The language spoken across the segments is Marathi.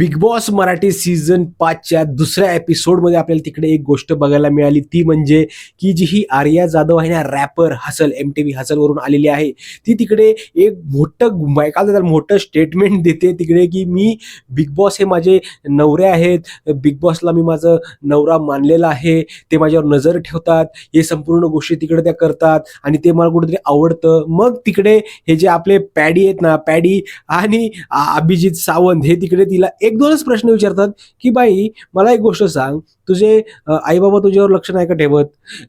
बिग बॉस मराठी सीझन पाचच्या दुसऱ्या एपिसोडमध्ये आपल्याला तिकडे एक गोष्ट बघायला मिळाली. ती म्हणजे की जी ही आर्या जाधव आहे ना rapper Hustle M T V हसलवरून आलेली आहे. ती तिकडे एक मोठं काय मोठं स्टेटमेंट देते तिकडे की मी बिग बॉस हे माझे नवरे आहेत. बिग बॉसला मी माझं नवरा मानलेला आहे. ते माझ्यावर नजर ठेवतात. हे संपूर्ण गोष्टी तिकडे त्या करतात आणि ते मला कुठेतरी आवडतं. मग तिकडे हे जे आपले पॅडी आहेत ना पॅडी आणि अभिजित सावंत हे तिकडे तिला एक दोनच प्रश्न विचारतात की बाई मला एक गोष्ट सांग. तुझे आईबाबा तुझ्यावर लक्ष नाही का ठेवत?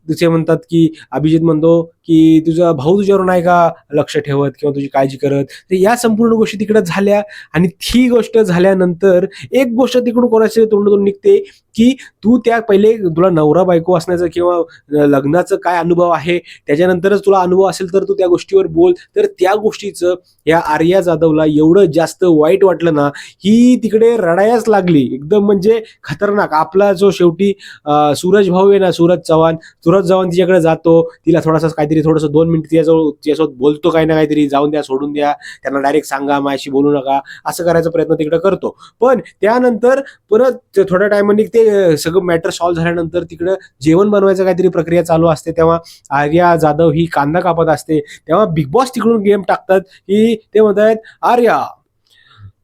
तुझे म्हणतात की अभिजित म्हणतो की तुझा भाऊ तुझ्यावर नाही का लक्ष ठेवत किंवा तुझी काळजी करत? तर या संपूर्ण गोष्टी तिकडे झाल्या आणि ती गोष्ट झाल्यानंतर एक गोष्ट तिकडून कोणाच्या तोंडातून निघते की तू त्या पहिले तुला नवरा बायको असण्याचं किंवा लग्नाचं काय अनुभव आहे? त्याच्यानंतरच तुला अनुभव असेल तर तू त्या गोष्टीवर बोल. तर त्या गोष्टीचं या आर्या जाधवला एवढं जास्त वाईट वाटलं ना ही तिकडे रडायच लागली. एकदम म्हणजे खतरनाक. आपला जो शेवट शेवटी सूरज भाऊ आहे ना सूरज चव्हाण. सूरज चव्हाण तिच्याकडे जातो. तिला थोडासा काहीतरी थोडंसं दोन मिनिट तिच्याजवळ तिच्यासोबत बोलतो काही ना काहीतरी जाऊन द्या सोडून द्या. त्यांना डायरेक्ट सांगा माझ्याशी बोलू नका. असं करायचा प्रयत्न तिकडे करतो. पण त्यानंतर परत थोड्या टायमाने ते सगळं मॅटर सॉल्व्ह झाल्यानंतर तिकडं जेवण बनवायचं काहीतरी प्रक्रिया चालू असते. तेव्हा आर्या जाधव ही कांदा कापत असते. तेव्हा बिग बॉस तिकडून गेम टाकतात. की ते म्हणतात आर्या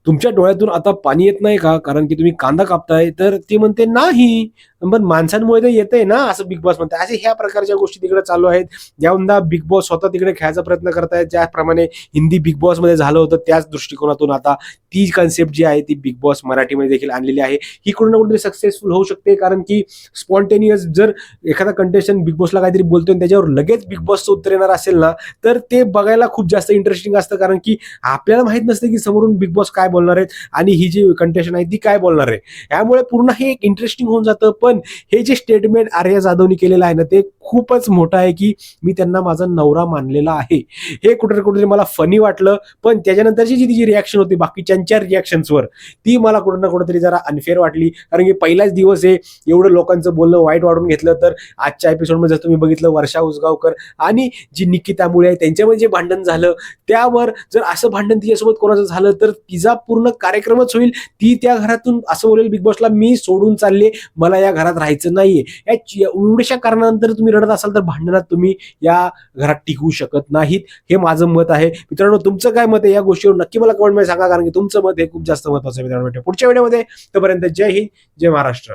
तुमच्या डोळ्यातून आता पाणी येत नाही का? कारण की तुम्ही कांदा कापताय तर ती म्हणते नाही. पण माणसांमुळे तर येतंय ना असं बिग बॉस म्हणते. असे ह्या प्रकारच्या गोष्टी तिकडे चालू आहेत. ज्यावंदा बिग बॉस स्वतः तिकडे खेळायचा प्रयत्न करतायत ज्याप्रमाणे हिंदी बिग बॉसमध्ये झालं होतं त्याच दृष्टिकोनातून आता ती कन्सेप्ट जी आहे ती बिग बॉस मराठीमध्ये देखील आणलेली आहे. ही कुठे ना कुठेतरी सक्सेसफुल होऊ शकते कारण की स्पॉन्टेनियस जर एखादा कंटेस्टंट बिग बॉसला काहीतरी बोलतोय आणि त्याच्यावर लगेच बिग बॉसचं उत्तर येणार असेल ना तर ते बघायला खूप जास्त इंटरेस्टिंग असतं. कारण की आपल्याला माहीत नसतं की समोरून बिग बॉस काय बोलणार आहेत आणि ही जी कंटेशन आहे ती काय बोलणार आहे? यामुळे पूर्ण हे एक इंटरेस्टिंग होऊन जातं. पण हे जे स्टेटमेंट आर्या जाधवनी केलेलं आहे ना ते खूपच मोठा आहे की मी त्यांना माझा नवरा मानलेला आहे. हे कुठे कुठेतरी मला फनी वाटलं पण त्याच्यानंतरची जी तिची रिॲक्शन होती बाकीच्यांच्या रिॲक्शन्सवर ती मला कुठं ना कुठंतरी जरा अनफेअर वाटली. कारण की पहिलाच दिवस आहे एवढं लोकांचं बोलणं वाईट वाढून घेतलं तर आजच्या एपिसोडमध्ये जर तुम्ही बघितलं वर्षा उसगावकर आणि जी निकिता मुळे आहे त्यांच्यामध्ये जे भांडण झालं त्यावर जर असं भांडण तिच्यासोबत कोणाचं झालं तर तिचा पूर्ण कार्यक्रमच होईल. ती त्या घरातून असं बोलेल बिग बॉसला मी सोडून चालले मला या घरात राहायचं नाहीये. या एवढ्याशा कारणानंतर तुम्ही रडत असाल तर भांडणात तुम्ही या घरात टिकू शकत नाहीत. हे माझं मत आहे. मित्रांनो तुमचं काय मत आहे या गोष्टीवर नक्की मला कमेंटमध्ये सांगा कारण की तुमचं मत हे खूप जास्त महत्वाचं आहे मित्रांनो. पुढच्या व्हिडिओमध्ये तोपर्यंत जय हिंद जय महाराष्ट्र.